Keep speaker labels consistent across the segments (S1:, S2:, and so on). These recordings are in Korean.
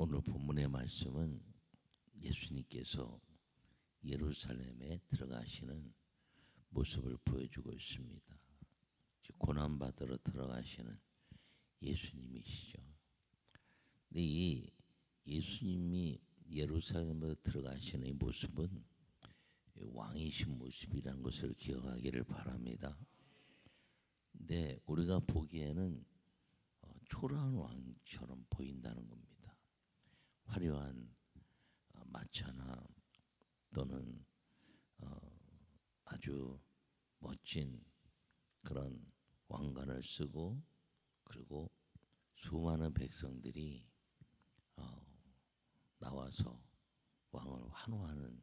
S1: 오늘 본문의 말씀은 예수님께서 예루살렘에 들어가시는 모습을 보여주고 있습니다. 고난 받으러 들어가시는 예수님이시죠. 근데 이 예수님이 예루살렘으로 들어가시는 이 모습은 왕이신 모습이라는 것을 기억하기를 바랍니다. 근데 우리가 보기에는 어, 초라한 왕처럼 보인다는 겁니다. 화려한 어, 마차나 또는 어, 아주 멋진 그런 왕관을 쓰고 그리고 수많은 백성들이 나와서 왕을 환호하는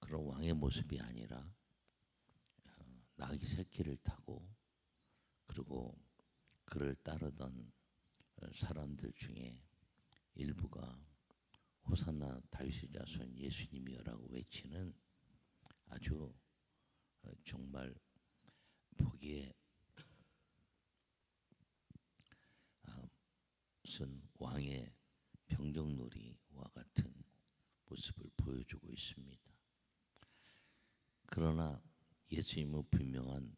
S1: 그런 왕의 모습이 아니라 나귀 새끼를 타고 그리고 그를 따르던 사람들 중에 일부가 호산나 다윗의 자손 예수님이여라고 외치는 아주 정말 보기에 무슨 왕의 병정놀이와 같은 모습을 보여주고 있습니다. 그러나 예수님은 분명한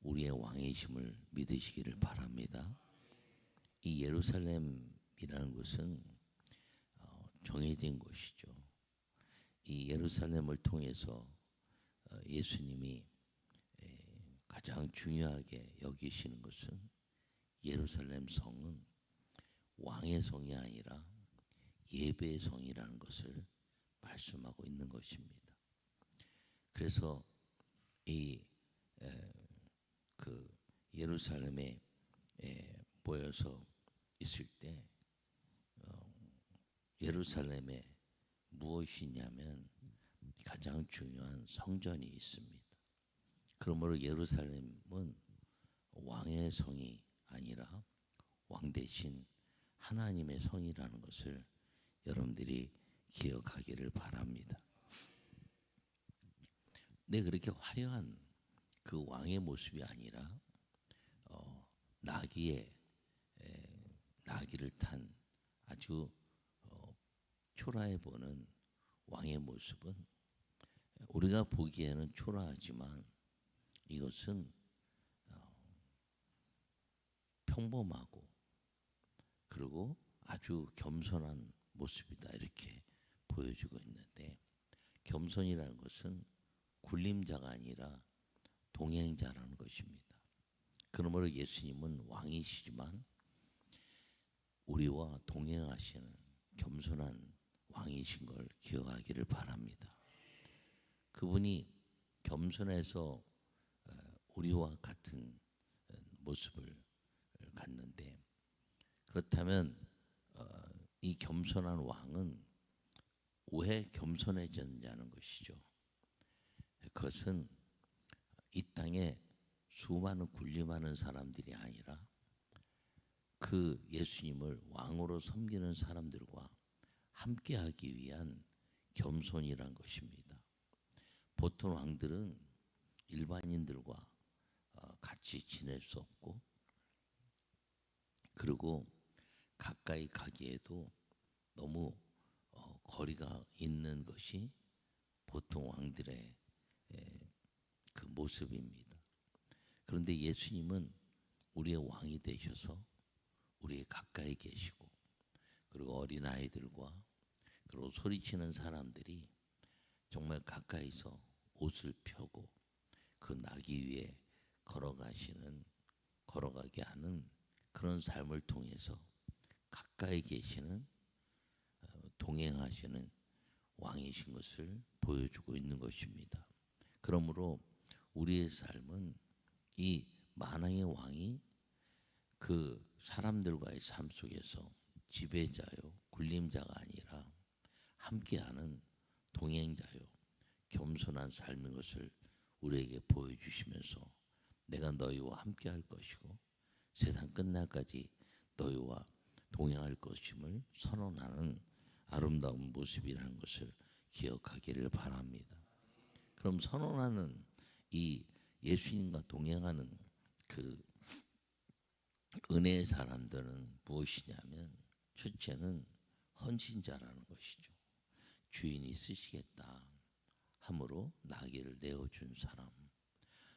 S1: 우리의 왕이심을 믿으시기를 바랍니다. 이 예루살렘이라는 어, 정해진 곳이죠. 이 예루살렘을 통해서 어, 예수님이 가장 중요하게 여기시는 것은 예루살렘 성은 왕의 성이 아니라 예배의 성이라는 것을 말씀하고 있는 것입니다. 그래서 이 그 예루살렘에 모여서 있을 때 어, 예루살렘에 무엇이냐면 가장 중요한 성전이 있습니다. 그러므로 예루살렘은 왕의 성이 아니라 왕 대신 하나님의 성이라는 것을 여러분들이 기억하기를 바랍니다. 네, 그렇게 화려한 그 왕의 모습이 아니라 어, 나귀의 에, 나귀를 탄 아주 어, 초라해 보는 왕의 모습은 우리가 보기에는 초라하지만 이것은 어, 평범하고 그리고 아주 겸손한 모습이다 이렇게 보여주고 있는데 겸손이라는 것은 굴림자가 아니라 동행자라는 것입니다. 그러므로 예수님은 왕이시지만 우리와 동행하시는 겸손한 왕이신 걸 기억하기를 바랍니다. 그분이 겸손해서 어, 우리와 같은 어, 모습을 갖는데 그렇다면 어, 이 겸손한 왕은 왜 겸손해졌냐는 것이죠. 그것은 이 땅에 수많은 군림하는 사람들이 아니라 그 예수님을 왕으로 섬기는 사람들과 함께하기 위한 겸손이란 것입니다. 보통 왕들은 일반인들과 어, 같이 지낼 수 없고 그리고 가까이 가기에도 너무 어, 거리가 있는 것이 보통 왕들의 그 모습입니다. 그런데 예수님은 우리의 왕이 되셔서 우리의 가까이 계시고 그리고 어린 아이들과 그리고 소리치는 사람들이 정말 가까이서 옷을 펴고 그 나기 위해 걸어가시는 걸어가게 하는 그런 삶을 통해서 가까이 계시는 어, 동행하시는 왕이신 것을 보여주고 있는 것입니다. 그러므로 우리의 삶은 이 만왕의 왕이 그 사람들과의 삶 속에서 지배자요, 군림자가 아니라 함께하는 동행자요, 겸손한 삶인 것을 우리에게 보여주시면서 내가 너희와 함께할 것이고 세상 끝날까지 너희와 동행할 것임을 선언하는 아름다운 모습이라는 것을 기억하기를 바랍니다. 그럼 선언하는 이 예수님과 동행하는 그 은혜의 사람들은 무엇이냐면 첫째는 헌신자라는 것이죠. 주인이 쓰시겠다 함으로 나귀를 내어준 사람.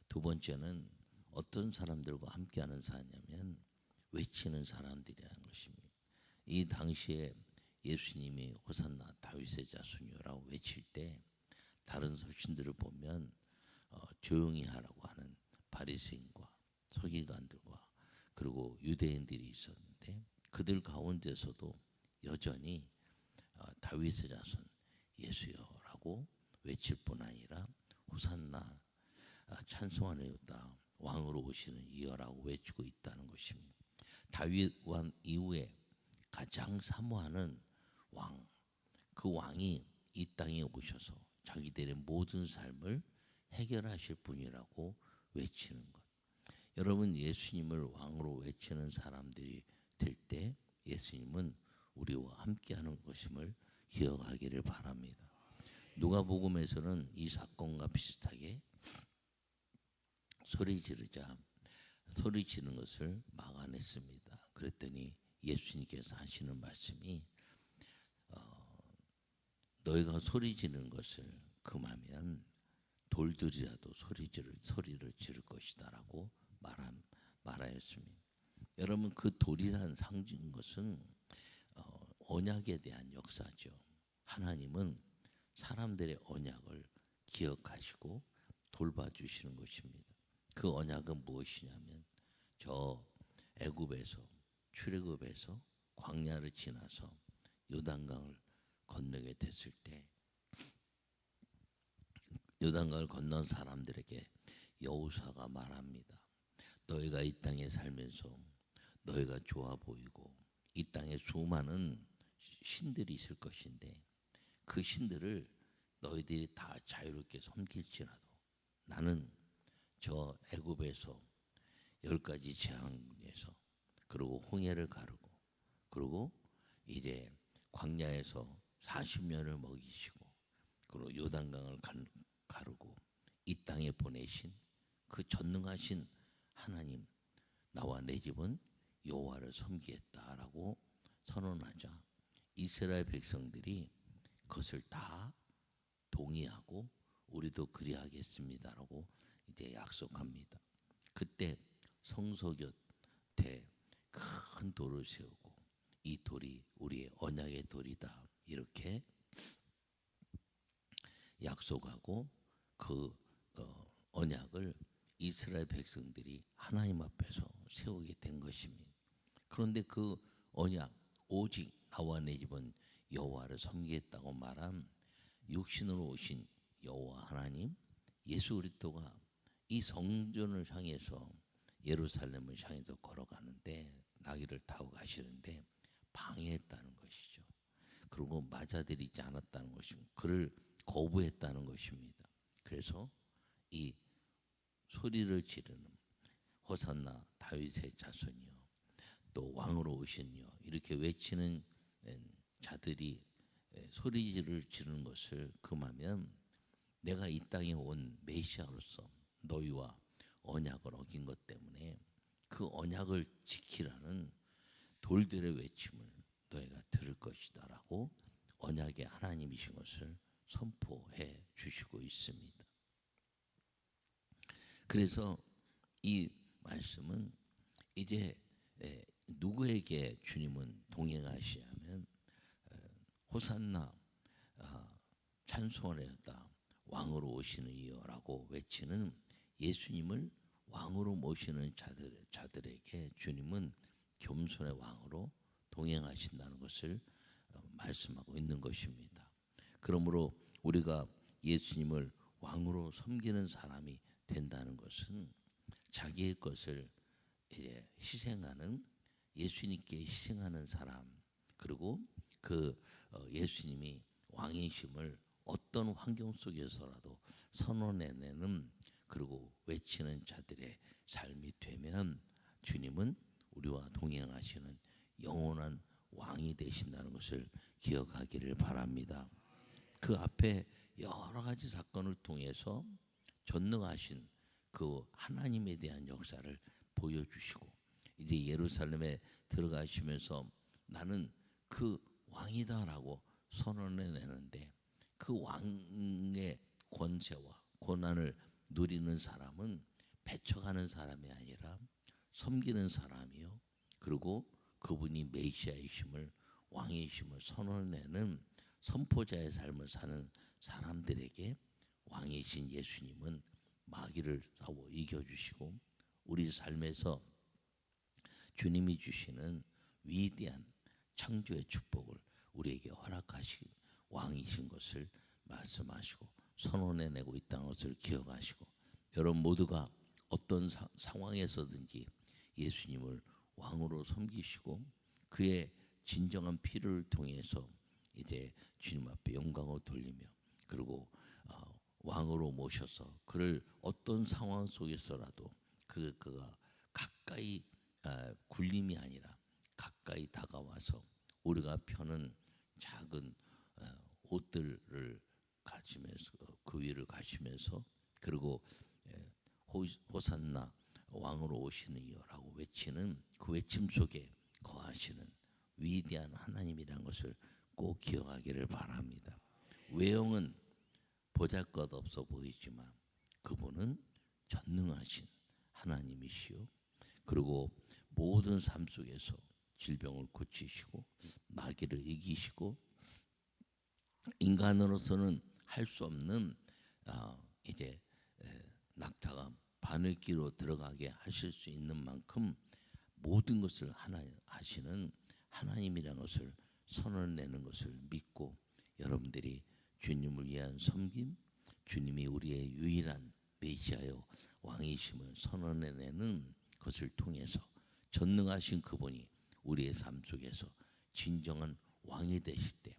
S1: 두 번째는 어떤 사람들과 함께하는 사냐면 외치는 사람들이라는 것입니다. 이 당시에 예수님이 호산나 다윗의 자손이라고 외칠 때 다른 서신들을 보면 어, 조용히 하라고 하는 바리새인과 서기관들과 그리고 유대인들이 있었는데 그들 가운데서도 여전히 어, 다윗의 자손 예수여라고 외칠 뿐 아니라 호산나 아, 찬송하네요다 왕으로 오시는 이여라고 외치고 있다는 것입니다. 다윗 왕 이후에 가장 사모하는 왕, 그 왕이 이 땅에 오셔서 자기들의 모든 삶을 해결하실 분이라고 외치는 것. 여러분 예수님을 왕으로 외치는 사람들이 될 때 예수님은 우리와 함께하는 것임을 기억하기를 바랍니다. 누가복음에서는 이 사건과 비슷하게 소리 지르자 소리 지르는 것을 막아냈습니다. 그랬더니 예수님께서 하시는 말씀이 어, 너희가 소리 지르는 것을 금하면 돌들이라도 소리 지를 소리를 지를 것이다라고 말한 말하였습니다. 여러분 그 돌이라는 상징 것은 어, 언약에 대한 역사죠. 하나님은 사람들의 언약을 기억하시고 돌봐주시는 것입니다. 그 언약은 무엇이냐면 저 애굽에서 출애굽에서 광야를 지나서 요단강을 건너게 됐을 때 요단강을 건넌 사람들에게 여호수아가 말합니다. 너희가 이 땅에 살면서 너희가 좋아 보이고 이 땅에 수많은 신들이 있을 것인데 그 신들을 너희들이 다 자유롭게 섬길지라도 나는 저 애굽에서 열 가지 재앙에서 그리고 홍해를 가르고 그리고 이제 광야에서 40년을 먹이시고 그리고 요단강을 가르고 이 땅에 보내신 그 전능하신 하나님 나와 내 집은 여호와를 섬기겠다라고 선언하자 이스라엘 백성들이 그것을 다 동의하고 우리도 그리하겠습니다라고 이제 약속합니다. 그때 성소 곁에 큰 돌을 세우고 이 돌이 우리의 언약의 돌이다 이렇게 약속하고 그 어, 언약을 이스라엘 백성들이 하나님 앞에서 세우게 된 것입니다. 그런데 그 언약 오직 나와 내 집은 여호와를 섬기겠다고 말한 육신으로 오신 여호와 하나님 예수 그리스도가 이 성전을 향해서 예루살렘을 향해서 걸어가는데 나귀를 타고 가시는데 방해했다는 것이죠. 그리고 맞아들이지 않았다는 것입니다. 그를 거부했다는 것입니다. 그래서 이 소리를 지르는 호산나 다윗의 자손이요 또 왕으로 오신요 이렇게 외치는 자들이 소리를 지르는 것을 금하면 내가 이 땅에 온 메시아로서 너희와 언약을 어긴 것 때문에 그 언약을 지키라는 돌들의 외침을 너희가 들을 것이다라고 언약의 하나님이신 것을 선포해 주시고 있습니다. 그래서 이 말씀은 이제 누구에게 주님은 동행하시냐면 호산나 아, 찬송을 했다 왕으로 오시는 이여라고 외치는 예수님을 왕으로 모시는 자들, 자들에게 주님은 겸손의 왕으로 동행하신다는 것을 어, 말씀하고 있는 것입니다. 그러므로 우리가 예수님을 왕으로 섬기는 사람이 된다는 것은 자기의 것을 희생하는 예수님께 희생하는 사람 그리고 그 어, 예수님이 왕이심을 어떤 환경 속에서라도 선언해내는 그리고 외치는 자들의 삶이 되면 주님은 우리와 동행하시는 영원한 왕이 되신다는 것을 기억하기를 바랍니다. 그 앞에 여러 가지 사건을 통해서 전능하신 그 하나님에 대한 역사를 보여주시고 이제 예루살렘에 들어가시면서 나는 그 왕이다라고 선언해 내는데 그 왕의 권세와 권한을 누리는 사람은 배척하는 사람이 아니라 섬기는 사람이요. 그리고 그분이 메시아이심을 왕이심을 선언내는 선포자의 삶을 사는 사람들에게 왕이신 예수님은 마귀를 싸워 이겨주시고 우리 삶에서 주님이 주시는 위대한 창조의 축복을 우리에게 허락하신 왕이신 것을 말씀하시고 선언해내고 있다는 것을 기억하시고 여러분 모두가 어떤 사, 상황에서든지 예수님을 왕으로 섬기시고 그의 진정한 피를 통해서 이제 주님 앞에 영광을 돌리며 그리고 어, 왕으로 모셔서 그를 어떤 상황 속에서라도 그 그가 가까이 아, 굴림이 아니라 가까이 다가와서 우리가 펴는 작은 어, 옷들을 가지면서 그 위를 가시면서 그리고 예, 호, 호산나 왕으로 오시는 이여라고 외치는 그 외침 속에 거하시는 위대한 하나님이라는 것을 꼭 기억하기를 바랍니다. 외형은 보잘것없어 보이지만 그분은 전능하신 하나님이시요. 그리고 모든 삶 속에서 질병을 고치시고 마귀를 이기시고 인간으로서는 할 수 없는 아, 이제 에, 낙타가 바늘기로 들어가게 하실 수 있는 만큼 모든 것을 하나 하시는 하나님이라는 것을 선언내는 것을 믿고 여러분들이 주님을 위한 섬김, 주님이 우리의 유일한 메시아요 왕이심을 선언해내는 것을 통해서 전능하신 그분이 우리의 삶 속에서 진정한 왕이 되실 때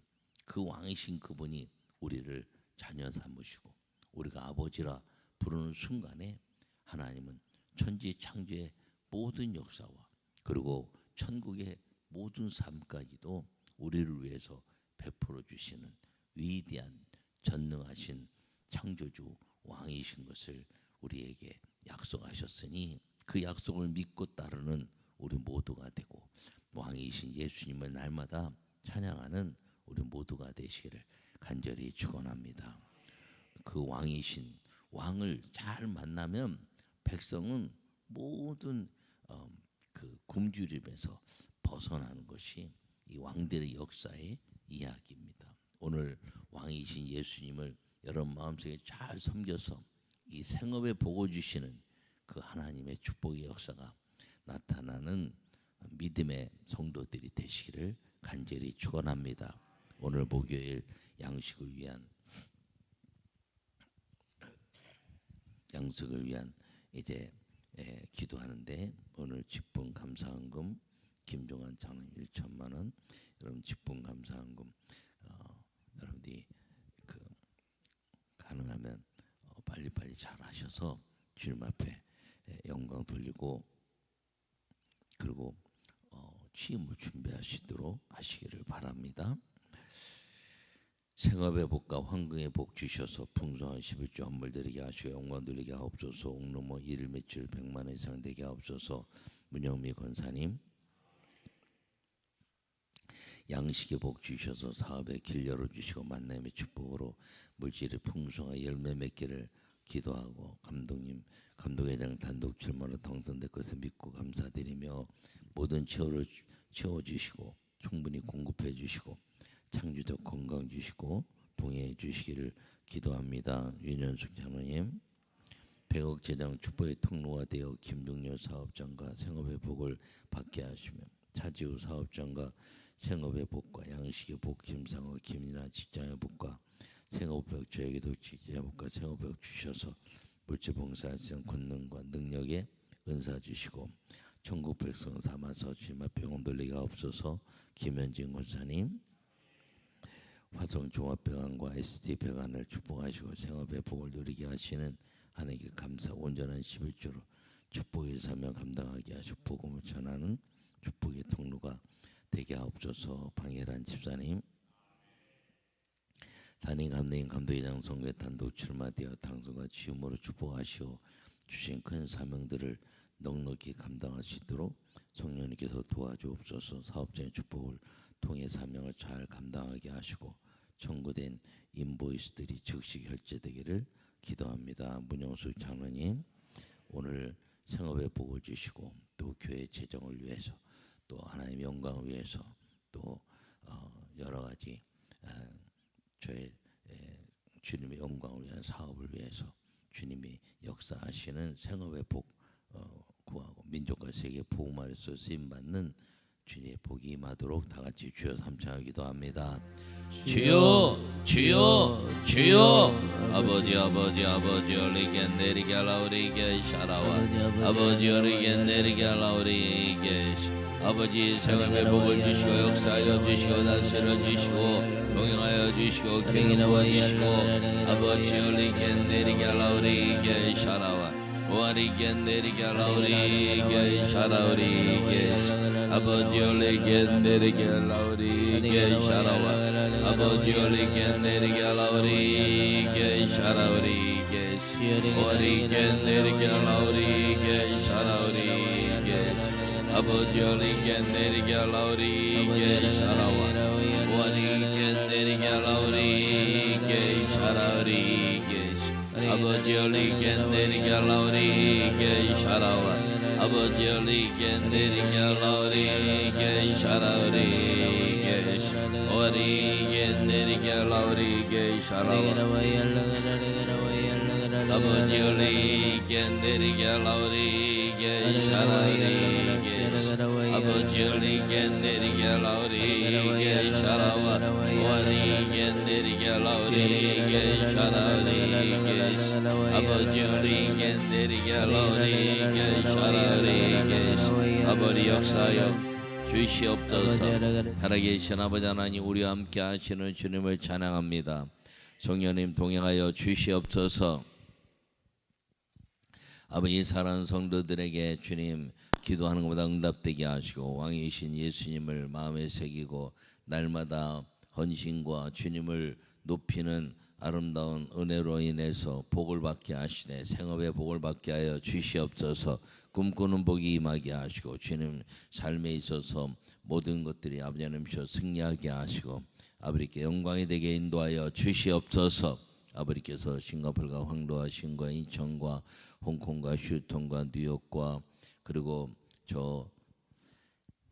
S1: 그 왕이신 그분이 우리를 자녀 삼으시고 우리가 아버지라 부르는 순간에 하나님은 천지 창조의 모든 역사와 그리고 천국의 모든 삶까지도 우리를 위해서 베풀어 주시는 위대한 전능하신 창조주 왕이신 것을 우리에게 약속하셨으니 그 약속을 믿고 따르는 우리 모두가 되고 왕이신 예수님을 날마다 찬양하는 우리 모두가 되시기를 간절히 축원합니다. 그 왕이신 왕을 잘 만나면 백성은 모든 어, 그 굶주림에서 벗어나는 것이 이 왕들의 역사의 이야기입니다. 오늘 왕이신 예수님을 여러분 마음속에 잘 섬겨서 이 생업에 보고 주시는 그 하나님의 축복의 역사가 나타나는 믿음의 성도들이 되시기를 간절히 축원합니다. 오늘 목요일 양식을 위한 양식을 위한 이제 예, 기도하는데 오늘 직분 감사헌금 김종환 장로님 1천만 원 여러분 직분 감사헌금 어, 여러분들이 그 가능하면 어, 빨리빨리 잘 하셔서 주님 앞에 예, 영광 돌리고 그리고 어, 취임을 준비하시도록 하시기를 바랍니다. 생업의 복과 황금의 복 주셔서 풍성한 11조 헌물 드리게 하시고 영광 돌리게 하옵소서. 옥로모 일 매출 100만 원 이상 되게 하옵소서. 문영미 권사님. 양식의 복 주셔서 사업의 길 열어주시고 만남의 축복으로 물질의 풍성한 열매 맺기를 기도하고 감독님 감독회장 단독 출마로 당선될 것을 믿고 감사드리며 모든 채워를 채워주시고 충분히 공급해 주시고 창조적 건강 주시고 동행해 주시기를 기도합니다. 윤현숙 장로님 100억 재정 축복의 통로가 되어 김종렬 사업장과 생업의 복을 받게 하시며 차지우 사업장과 생업의 복과 양식의 복 김상호 김이나 직장의 복과 생업복 저에게도 직장의 복과 생업복 주셔서 물질 봉사성 권능과 능력에 은사 주시고 천국 백성 삼아서 주님 앞에 돌리게 하옵소서 김현진 권사님 화성 종합병원과 SD 병원을 축복하시고 생업의 복을 누리게 하시는 하나님께 감사 온전한 11조로 축복의 사명 감당하게 하시고 복음을 전하는 축복의 통로가 되게 하옵소서 방해란 집사님. 단임 감독님 감독회장 선거에 단독 출마되어 당선과 취임으로 축복하시오 주신 큰 사명들을 넉넉히 감당할 수 있도록 성령님께서 도와주옵소서 사업자의 축복을 통해 사명을 잘 감당하게 하시고 청구된 인보이스들이 즉시 결제되기를 기도합니다. 문영숙 장로님 오늘 생업의 복을 주시고 또 교회 재정을 위해서 또 하나님의 영광을 위해서 또 어, 여러 가지 어, 저의 에, 주님의 영광을 위한 사업을 위해서 주님이 역사하시는 생업의 복 어, 구하고 민족과 세계 복음 아래서 쓰임 받는 주님의 복이 임하도록 다 같이 주여 삼창하기도 합니다. 주여 주여 주여 아버지 아버지 아버지 어리게 내리게 라우리게 샤라와 아버지 어리게 내리게 라우리게 아버지 생업의 복을 주시고 역사하여 주시고 다스려 주시고 동행하여 주시고 부어 주시고 아버지 어리게 내리게 내리게 라우리게 샤라와 아버지 올리게 내리게 라우리게 샤라우리게 오리게 내리게 라우리게 샤라 아버지 올리게 내리게 라우리 내리게 라우리게 샤라와 오리게 내리게 라우리게 샤라우리게 아버지 올리게 내리게 라우리게 샤라우리게 아버지 역사여 주시옵소서 살아계신 아버지 하나님 우리와 함께 하시는 주님을 찬양합니다 성령님 동행하여 주시옵소서 아버지 사랑하는 성도들에게 주님 기도하는 것보다 응답되게 하시고 왕이신 예수님을 마음에 새기고 날마다 헌신과 주님을 높이는 아름다운 은혜로 인해서 복을 받게 하시네 생업의 복을 받게 하여 주시옵소서. 꿈꾸는 복이 임하게 하시고 주님 삶에 있어서 모든 것들이 아버지 하나님께서 승리하게 하시고 아버지께 영광이 되게 인도하여 주시옵소서 아버지께서 싱가폴과 황도하신과 인천과 홍콩과 휴턴과 뉴욕과 그리고 저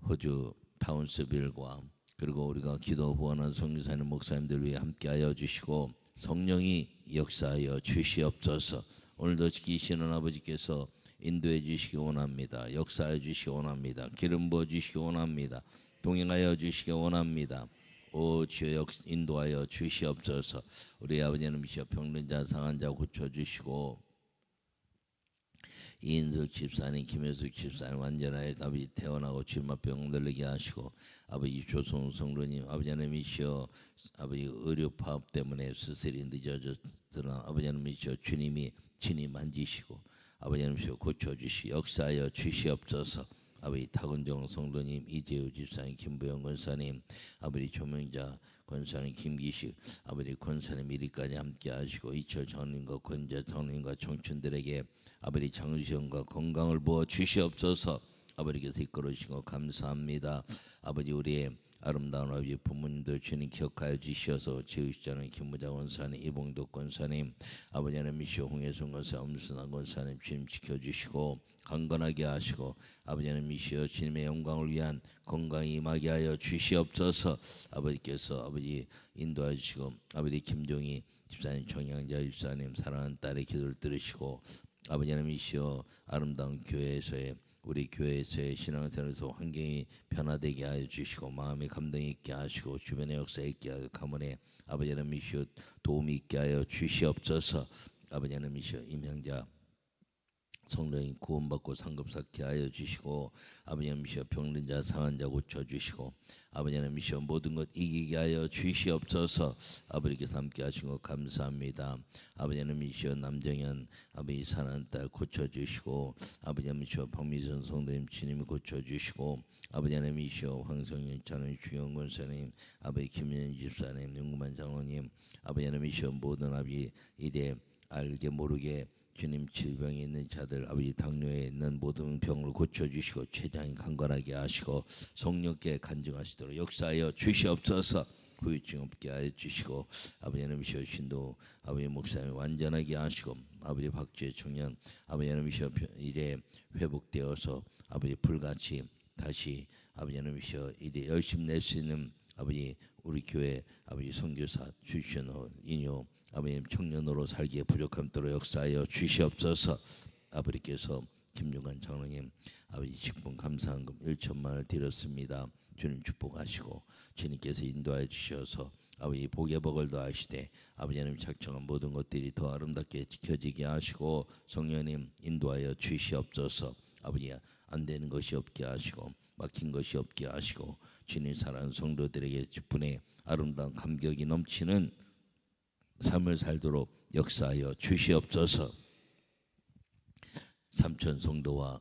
S1: 호주 타운스빌과 그리고 우리가 기도 후원한 성교사님 목사님들 위해 함께하여 주시고 성령이 역사하여 주시옵소서. 오늘도 지키시는 아버지께서 인도해 주시기 원합니다. 역사해 주시기 원합니다. 기름 부어 주시기 원합니다. 동행하여 주시기 원합니다 오 주여 역 인도하여 주시옵소서. 우리 아버지님이시여 병든 자 상한 자 고쳐 주시고 이인석 집사님, 김효숙 집사님 완전하게 아버지 태어나고 주마병 들리게 하시고 아버지 조성 성로님 아버지 하나님이시여 아버지 의료 파업 때문에 수술이 늦어졌으나 아버지 하나님이시여 주님이 진히 만지시고 아버지 하나님이시여 고쳐주시 역사하여 주시옵소서 아버지 타근정 성도님 이재우 집사님 김부영 권사님 아버지 조명자 권사님 김기식 아버지 권사님 이리까지 함께 하시고 이철 장님과 권자 장님과 청춘들에게 아버지 장수형과 건강을 부어 주시옵소서. 아버지께서 이끌어주시고 감사합니다. 아버지 우리의 아름다운 아버지 부모님들 주님 기억하여 주시어서 지으시자는 김무자 권사님 이봉도 권사님 아버지 하나님이시오 홍혜순 권사 엄순환 권사님 주님 지켜주시고 강건하게 하시고 아버지 하나님이시여 주님의 영광을 위한 건강이 임하게 하여 주시옵소서. 아버지께서 아버지 인도해 주시고 아버지 김종희 집사님 청양자 집사님 사랑하는 딸의 기도를 들으시고 아버지 하나님이시여 아름다운 교회에서의 우리 교회에서의 신앙생활에서 환경이 변화되게 하여 주시고 마음에 감동이 있게 하시고 주변의 역사 있게 하여 가문에 아버지 하나님이시여 도움이 있게 하여 주시옵소서. 아버지 하나님이시여 임형자 성령이 구원받고 상급 쌓게 하여 주시고 아버지 하나님이시여 병든 자 상한 자 고쳐 주시고 아버지 하나님이시여 모든 것 이기게 하여 주시옵소서. 아버지께서 함께 하신 것 감사합니다. 아버지 하나님이시여 남정현 아버지 사랑하는 딸 고쳐 주시고 아버지 하나님이시여 박미선 성도님 주님이 고쳐 주시고 아버지 하나님이시여 황성현 차는 주영 권사님 아버지 김현 집사님 영구만 장로님 아버지 하나님이시여 모든 아버지 이래 알게 모르게 주님 질병에 있는 자들 아버지 당뇨에 있는 모든 병을 고쳐주시고 췌장이 강건하게 하시고 성령께 간증하시도록 역사하여 주시옵소서. 후유증 없게 하여 주시고 아버지 하나님이시여 신도 아버지 목사님 완전하게 하시고 아버지 박주의 청년 아버지 하나님이시여 이래 회복되어서 아버지 불같이 다시 아버지 하나님이시여 이래 열심히 낼 수 있는 아버지 우리 교회 아버지 선교사 주시는 인요 아버님 청년으로 살기에 부족함도록 역사하여 주시옵소서. 아버지께서 김용관 장로님 아버지 직분 감사한금 1천만 원을 드렸습니다. 주님 축복하시고 주님께서 인도하여 주셔서 아버지 복의 복을 더하시되 아버지 하나님 작정한 모든 것들이 더 아름답게 지켜지게 하시고 성령님 인도하여 주시옵소서. 아버지 안 되는 것이 없게 하시고 막힌 것이 없게 하시고 주님 사랑하는 성도들에게 직분의 아름다운 감격이 넘치는 삶을 살도록 역사하여 주시옵소서. 삼천 성도와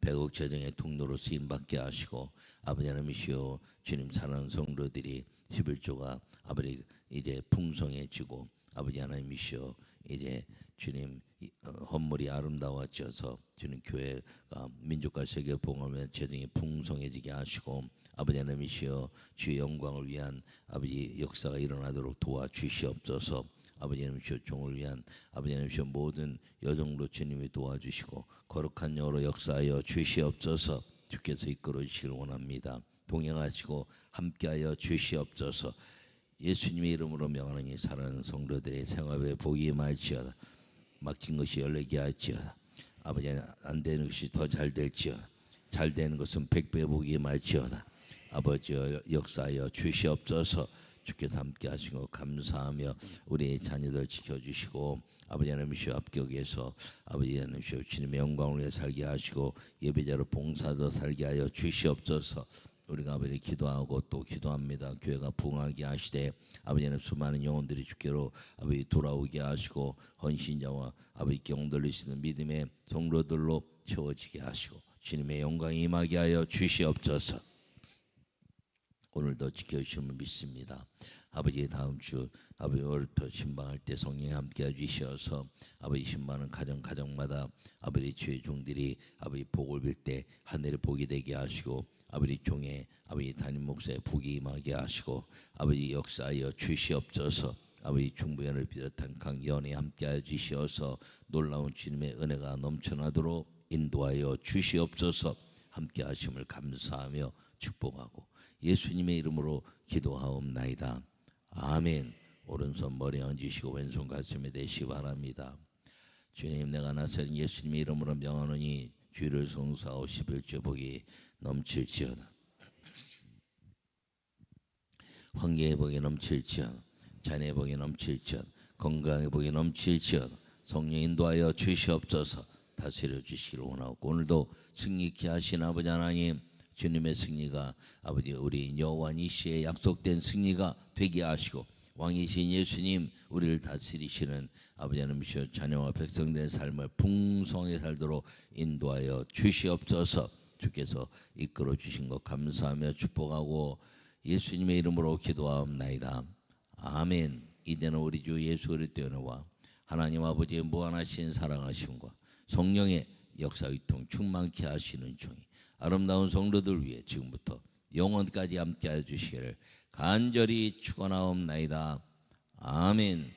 S1: 백억 재정의 통로로 쓰임 받게 하시고 아버지 하나님이시여 주님 사랑하는 성도들이 11조가 아버지 이제 풍성해지고 아버지 하나님이시여 이제 주님 이, 어, 헌물이 아름다워져서 주님 교회가 민족과 세계 봉하며 재정이 풍성해지게 하시고 아버지 하나님이시여 주의 영광을 위한 아버지 역사가 일어나도록 도와주시옵소서. 아버지 하나님이시여 종을 위한 아버지 하나님이시여 모든 여정으로 주님이 도와주시고 거룩한 영으로 역사하여 주시옵소서. 주께서 이끌어 주시길 원합니다. 동행하시고 함께하여 주시옵소서. 예수님의 이름으로 명하노니 사랑하는 성도들의 생활에 복이 많지어다. 막힌 것이 열리게 할지어다. 아버지 안 되는 것이 더 잘 될지어다. 잘 되는 것은 백배 복이 많지어다 아버지 역사하여 주시옵소서 주께서 함께 하시고 감사하며 우리 자녀들 지켜주시고 아버지 하나님이시여 합격해서 아버지 하나님이시여 주님의 영광을 위해 살게 하시고 예배자로 봉사도 살게 하여 주시옵소서 우리가 아버지 기도하고 또 기도합니다. 교회가 부흥하게 하시되 아버지 하나님 수많은 영혼들이 주께로 아버지 돌아오게 하시고 헌신자와 아버지 경 돌리시는 믿음의 성로들로 채워지게 하시고 주님의 영광이 임하게 하여 주시옵소서. 오늘도 지켜주심을 믿습니다. 아버지 다음 주 아버지 월터 신방할 때 성령이 함께 해주셔서 아버지 신방은 가정 가정마다 아버지 주의 종들이 아버지 복을 빌 때 하늘의 복이 되게 하시고 아버지 종의 아버지 담임 목사의 복이 임하게 하시고 아버지 역사하여 주시옵소서 아버지 중부연을 비롯한 강연에 함께하여 주시어서 놀라운 주님의 은혜가 넘쳐나도록 인도하여 주시옵소서 함께 하심을 감사하며 축복하고 예수님의 이름으로 기도하옵나이다. 아멘. 오른손 머리에 얹으시고 왼손 가슴에 대시 바랍니다. 주님 내가 나서는 예수님의 이름으로 명하노니 주를 성사하고 11조 복이 넘칠지어다. 황계의 복이 넘칠지어다. 자녀의 복이 넘칠지어다. 건강의 복이 넘칠지어다. 성령 인도하여 주시옵소서 다스려 주시기를 원하고 오늘도 승리케 하신 아버지 하나님 주님의 승리가 아버지 우리 여호와 니시의 약속된 승리가 되게 하시고 왕이신 예수님 우리를 다스리시는 아버지 하나님이시여 자녀와 백성된 삶을 풍성하게 살도록 인도하여 주시옵소서. 주께서 이끌어 주신 것 감사하며 축복하고 예수님의 이름으로 기도하옵나이다. 아멘. 이제는 우리 주 예수 그리스도와 하나님 아버지의 무한하신 사랑하심과 성령의 역사 위통 충만케 하시는 중이 아름다운 성도들 위해 지금부터 영원까지 함께 해 주시기를 간절히 축원하옵나이다. 아멘.